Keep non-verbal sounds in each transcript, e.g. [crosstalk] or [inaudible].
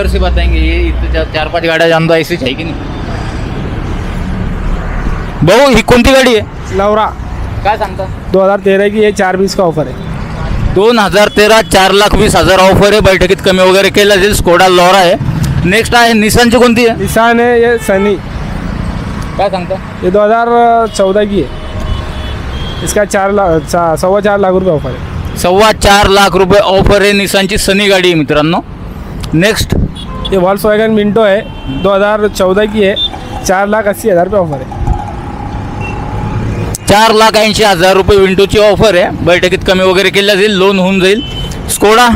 इधर से बताएंगे ये चार- पाच गाड्या जानतो ऐसीच आहे की नाही? भाऊ ही कोणती गाडी आहे लवरा। काय सांगता? दो हज़ार तेरह की ये चार बीस का ऑफर है दोन हजार तेरा चार लाख वीस हजार ऑफर आहे बैठकीत कमी वगैरे केलं जाईल स्कोडा लॉरा आहे. नेक्स्ट आहे निसानची कोणती आहे? निशान है ये सनी काय सांगता? ये दो हज़ार चौदह की है इसका चार लाख चा- सवा चार लाख रुपये ऑफर है सव्वा चार लाख रुपये ऑफर आहे निसानची सनी गाडी आहे मित्रांनो. नेक्स्ट ये वॉल्स वैगन मिंटो है दो हज़ार चौदह की है चार लाख अस्सी हज़ार रुपये ऑफर है। चार लाख ऐंशी हजार रुपये विंडोची ऑफर आहे बैठकीत कमी वगैरे केल्या जाईल लोन होऊन जाईल. स्कोडा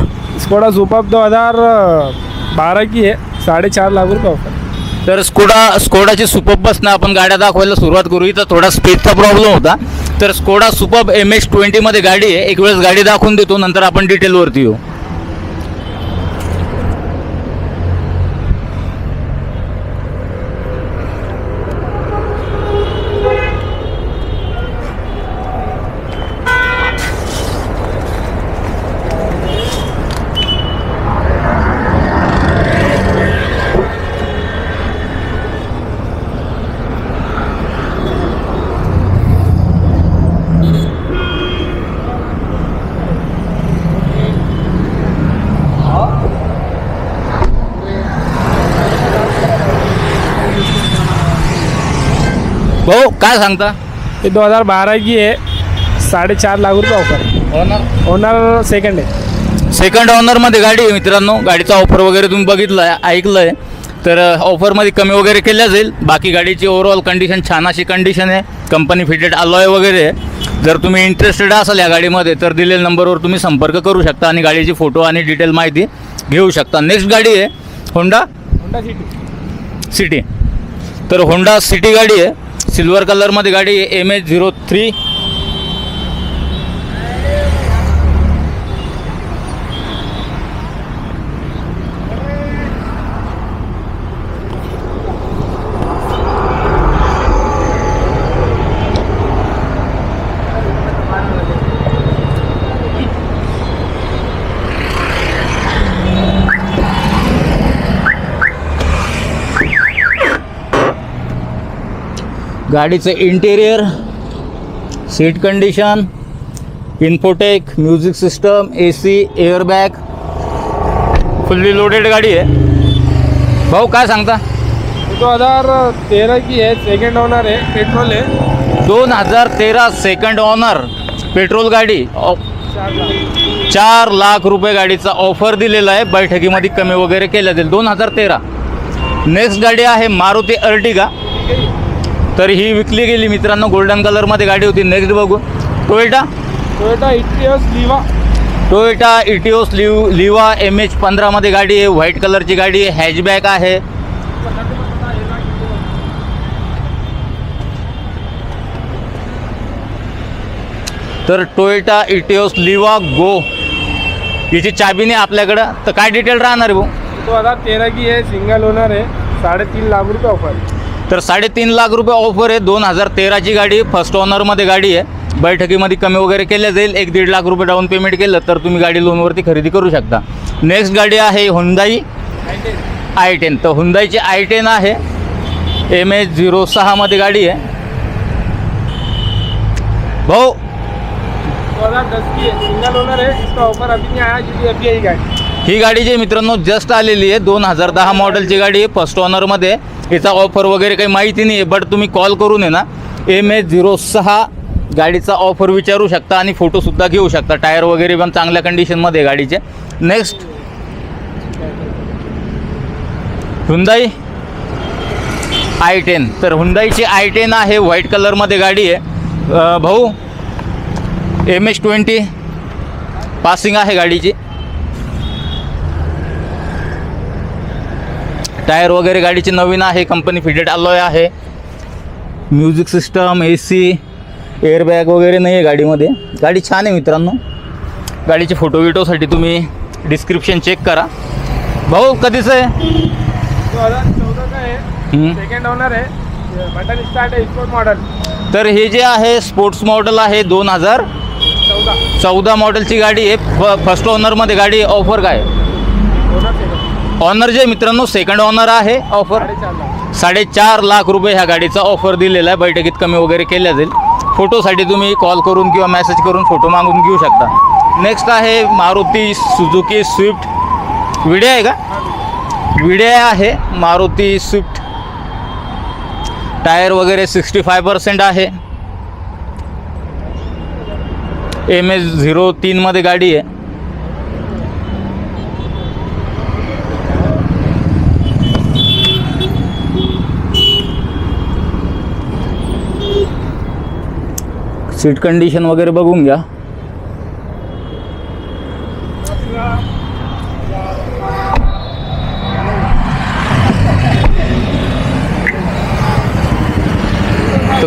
स्कोडा सुपर दो हज़ार बारह की है साढ़े चार लाख रुपये ऑफर तर स्कोडा स्कोडाची सुपब बसनं आपण गाड्या दाखवायला सुरुवात करू. इथं थोडा स्पेसचा प्रॉब्लेम होता. तर स्कोडा सुपब एम एच ट्वेंटीमध्ये गाडी आहे. एक वेळेस गाडी दाखवून देतो नंतर आपण डिटेलवरती येऊ. भाऊ काय सांगता? ये दो हज़ार बारह की है साढ़े चार लाख रुपये ऑफर है ओनर सेकंड है सेकंड ऑनरमध्ये गाडी आहे मित्रांनो. गाडीचा ऑफर वगैरे तुम्ही बघितलं आहे ऐकलं आहे तर ऑफरमध्ये कमी वगैरे केल्या जाईल. बाकी गाडीची ओव्हरऑल कंडिशन छान अशी कंडिशन आहे. कंपनी फिटेड अलॉय वगैरे आहे. जर तुम्ही इंटरेस्टेड असाल या गाडीमध्ये तर दिलेल्या नंबरवर तुम्ही संपर्क करू शकता आणि गाडीची फोटो आणि डिटेल माहिती घेऊ शकता. नेक्स्ट गाडी आहे. होंडा होंडा सिटी सिटी तर होंडा सिटी गाडी आहे. सिल्वर कलरमध्ये गाडी एम एच झिरो थ्री गाडीचं interior seat condition infotech music system A C airbag fully loaded गाडी आहे. भाऊ काय सांगता? दो हज़ार तेरह की है सेकंड ओनर है पेट्रोल है दोन हजार तेरा सेकंड ऑनर पेट्रोल गाडी. लाख चार लाख रुपये गाडीचा ऑफर दिलेला आहे. बैठकीमध्ये कमी वगैरे केल्या जाईल दोन हजार तेरा. नेक्स्ट गाडी आहे मारुती अर्टिगा. तर ही विकली गेली. मित्रांनो गोल्डन कलरमध्ये गाडी होती. नेक्स्ट बघू. Toyota Toyota Etios Liva Toyota Etios Liv Liva M H पंधरामध्ये गाडी आहे. व्हाईट कलरची गाडी आहे. हॅचबॅक आहे. तर टोयोटा इटिओस लिवा गो याची चाबी नाही आपल्याकडं. तर काय डिटेल राहणार आहे भाऊ? दो हज़ार तेरह की है सिंगल ओनर है साढ़े तीन लाख रुपये ऑफर तर साडेतीन लाख रुपये ऑफर आहे. दोन हजार तेराची गाडी फर्स्ट ऑनरमध्ये गाडी आहे. बैठकीमध्ये कमी वगैरे केल्या जाईल. एक दीड लाख रुपये डाऊन पेमेंट केलं तर तुम्ही गाडी लोनवरती खरेदी करू शकता. नेक्स्ट गाडी आहे हुंदाई आय टेन तर हुंदाईची आय टेन आहे. एम एच झिरो सहामध्ये गाडी आहे. भाऊ. सिंगल ओनर है इसका ऑफर अभी नहीं आया क्योंकि अभी गाड़ी. ही गाडी जी मित्रांनो जस्ट आलेली आहे दोन हजार दहा मॉडेलची गाडी आहे फर्स्ट ऑनरमध्ये याचा ऑफर वगैरे काही माहिती नाही आहे बट तुम्ही कॉल करून आहे ना एम एच झिरो सहा गाडीचा ऑफर विचारू शकता आणि फोटोसुद्धा घेऊ शकता. टायर वगैरे पण चांगल्या कंडिशनमध्ये गाडीचे. नेक्स्ट हुंदाई आय टेन तर हुंदाईची आय टेन आहे व्हाईट कलरमध्ये गाडी आहे. भाऊ एम एच ट्वेंटी पासिंग आहे गाडीची. टायर वगैरे गाडीची नवीन आहे कंपनी फिटेड अलॉय आहे. Music system A C airbag वगैरे नाही आहे गाडीमध्ये. गाडी छान आहे मित्रांनो. गाडीचे फोटो विटोसाठी तुम्ही डिस्क्रिप्शन चेक करा. भाऊ कधीच आहे. Second owner button start model तर हे जे आहे स्पोर्ट्स मॉडेल आहे दोन हजार चौदह चौदा मॉडेलची गाडी आहे. फ फर्स्ट ओनरमध्ये गाडी ऑफर काय? ऑनर जे मित्रांनो सेकंड ऑनर आहे ऑफर साडेचार लाख रुपये ह्या गाडीचा ऑफर दिलेला आहे. बैठकीत कमी वगैरे केल्या जाईल. फोटोसाठी तुम्ही कॉल करून किंवा मेसेज करून फोटो मागून घेऊ शकता. नेक्स्ट आहे मारुती सुझुकी स्विफ्ट विडे आहे का? विडे आहे मारुती स्विफ्ट टायर वगैरे सिक्स्टी फाय पर्सेंट आहे एम एस झिरो तीनमध्ये गाडी आहे. सीट कंडिशन वगैरे बघून घ्या.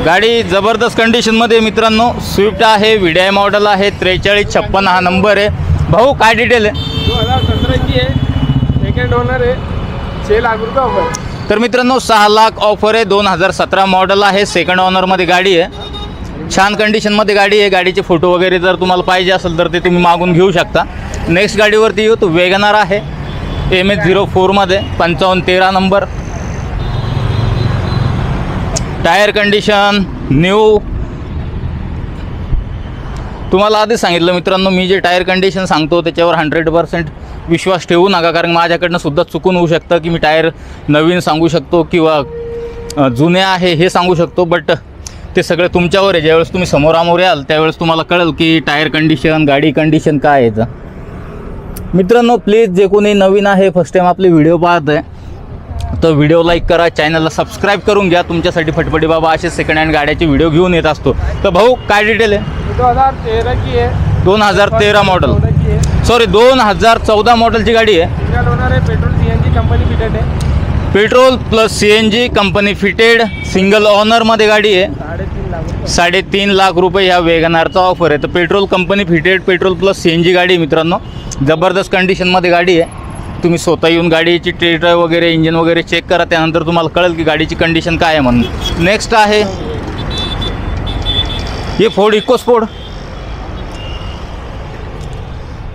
गाडी जबरदस्त कंडिशनमध्ये मित्रांनो स्विफ्ट आहे व्हिडिआय मॉडेल आहे त्रेचाळीस छप्पन हा नंबर आहे. भाऊ काय डिटेल आहे? हजार सेकंड ओनर है छः लाख रुपये ऑफर तर मित्रांनो सहा लाख ऑफर आहे. दोन हजार सतरा मॉडेल आहे. सेकंड ऑनरमध्ये गाडी आहे. छान कंडिशनमध्ये गाडी आहे. गाडीचे फोटो वगैरे जर तुम्हाला पाहिजे असेल तर ते तुम्ही मागून घेऊ शकता. नेक्स्ट गाडीवरती येऊ तो वेगनार आहे. एम एच झिरो फोरमध्ये पंचावन्न तेरा नंबर टायर कंडिशन न्यू तुम्हाला आधीच सांगितलं मित्रांनो मी जे टायर कंडिशन सांगतो त्याच्यावर हंड्रेड पर्सेंट विश्वास ठेवू नका. कारण माझ्याकडनं सुद्धा चुकून होऊ शकतं की मी टायर नवीन सांगू शकतो किंवा जुने आहे हे सांगू शकतो. बट ते सगळं तुमच्यावर आहे. ज्यावेळेस तुम्ही समोरामोर याल त्यावेळेस तुम्हाला कळेल की टायर कंडिशन गाडी कंडिशन काय आहे तर मित्रांनो प्लीज जे कोणी नवीन आहे फर्स्ट टाईम आपले व्हिडिओ पाहत आहे तर व्हिडिओ लाईक करा चॅनलला सबस्क्राईब करून घ्या. तुमच्यासाठी फटफटी बाबा असे सेकंड हँड गाड्याचे व्हिडिओ घेऊन येत असतो. तर भाऊ काय डिटेल आहे? हजार की दोन हजार तेरा मॉडल सॉरी दोन हजार चौदा मॉडेलची गाडी आहे. Petrol C N G company fitted petrol plus C N G company fitted single ऑनरमध्ये गाडी आहे. साडेतीन लाख रुपये ह्या वेगनारचा ऑफर आहे. तर petrol company fitted petrol plus C N G गाडी आहे मित्रांनो. जबरदस्त कंडिशनमध्ये गाडी आहे. तुम्ही स्वतः येऊन गाडीची टेटर वगैरे इंजिन वगैरे चेक करा. त्यानंतर तुम्हाला कळेल की गाडीची कंडिशन काय आहे म्हणून. नेक्स्ट आहे हे फोर्ड इकोस्पोर्ट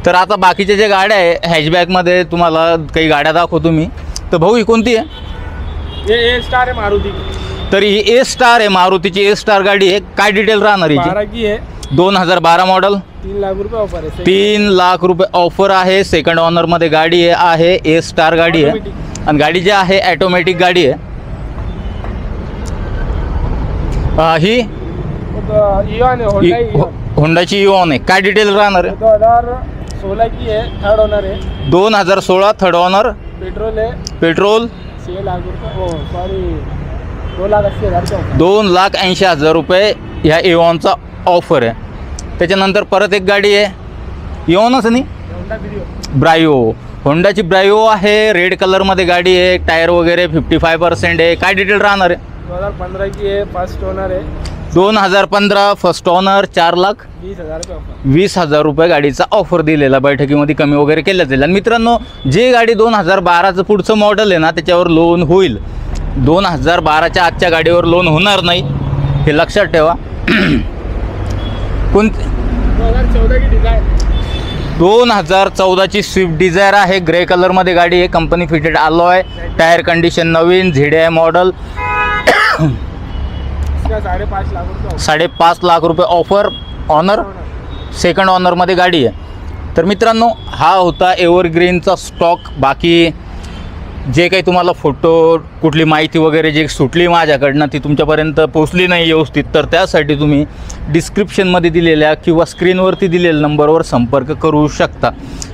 तर आता बाकीच्या ज्या गाड्या आहे हॅचबॅकमध्ये तुम्हाला काही गाड्या दाखवतो मी. तर भाऊ ही कोणती आहे? ए स्टार है मारुति. तर ही ए स्टार आहे मारुतीची ए स्टार गाडी आहे. काय डिटेल राहणार हिची? बारह की है दोन हजार बारा मॉडल तीन लाख रुपये ऑफर है तीन लाख रुपये ऑफर आहे. सेकंड ऑनरमध्ये गाडी आहे आहे. ए स्टार गाडी आहे. आणि गाडी जी आहे ॲटोमॅटिक गाडी आहे. अं, ही? इवन है होंडा ही हो- होंडाची इओन आहे. काय डिटेल राहणार आहे? दो हजार सोलह की थर्ड ओनर दोन हजार सोळा थर्ड ऑनर पेट्रोल है पेट्रोल? छः लाख रुपये. सॉरी दो लाख अस्सी हज़ार ऑफर दोन लाख ऐंशी हजार रुपये ह्या इओनचा ऑफर आहे. त्याच्यानंतर परत एक गाडी आहे. इओनच नाही? होंडा वीडियो ब्रायो होंडाची ब्रायो आहे. रेड कलरमध्ये गाडी आहे. टायर वगैरे फिफ्टी फाय पर्सेंट आहे. काय डिटेल राहणार आहे? दो हजार पंद्रह की है फर्स्ट ओनर है दोन हजार पंधरा फर्स्ट ऑनर चार लाख हज़ार वीस हजार रुपये गाडीचा ऑफर दिलेला बैठकीमध्ये कमी वगैरे केलं जाईल. आणि मित्रांनो जे गाडी दोन हजार बाराचं पुढचं मॉडेल आहे ना त्याच्यावर लोन होईल. दोन हजार बाराच्या आजच्या गाडीवर लोन होणार नाही हे लक्षात ठेवा. [clears throat] कोण हजार की दोन हजार चौदाची स्विफ्ट डिझायर आहे. ग्रे कलरमध्ये गाडी आहे. कंपनी फिटेड आलो आहे टायर कंडिशन नवीन. झेडे आहे मॉडल लाख रुपये साडेपाच लाख रुपये ऑफर ऑनर सेकंड ऑनरमध्ये गाडी आहे. तर मित्रांनो हा होता एव्हरग्रीनचा स्टॉक बाकी जे काही तुम्हाला फोटो कुठली माहिती वगैरे जे सुटली माझ्याकडनं ती तुमच्यापर्यंत पोचली नाही व्यवस्थित तर त्यासाठी तुम्ही डिस्क्रिप्शनमध्ये दिलेल्या किंवा स्क्रीनवरती दिलेल्या नंबरवर संपर्क करू शकता.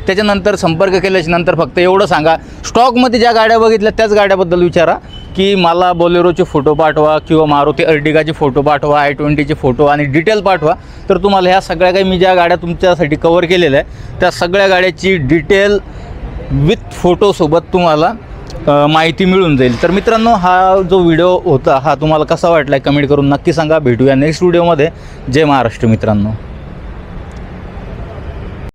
त्याच्यानंतर संपर्क केल्याच्यानंतर फक्त एवढं सांगा. स्टॉकमध्ये ज्या गाड्या बघितल्या त्याच गाड्याबद्दल विचारा. की मला बोलेरोचे फोटो पाठवा किंवा मारुती अर्टिगाचे फोटो पाठवा आय ट्वेंटीचे फोटो आणि डिटेल पाठवा. तर तुम्हाला ह्या सगळ्या काही मी ज्या गाड्या तुमच्यासाठी कवर केलेल्या आहे त्या सगळ्या गाड्याची डिटेल विथ फोटोसोबत तुम्हाला माहिती मिळून जाईल. तर मित्रांनो हा जो व्हिडिओ होता हा तुम्हाला कसा वाटला कमेंट करून नक्की सांगा. भेटूया नेक्स्ट व्हिडिओमध्ये जय महाराष्ट्र मित्रांनो.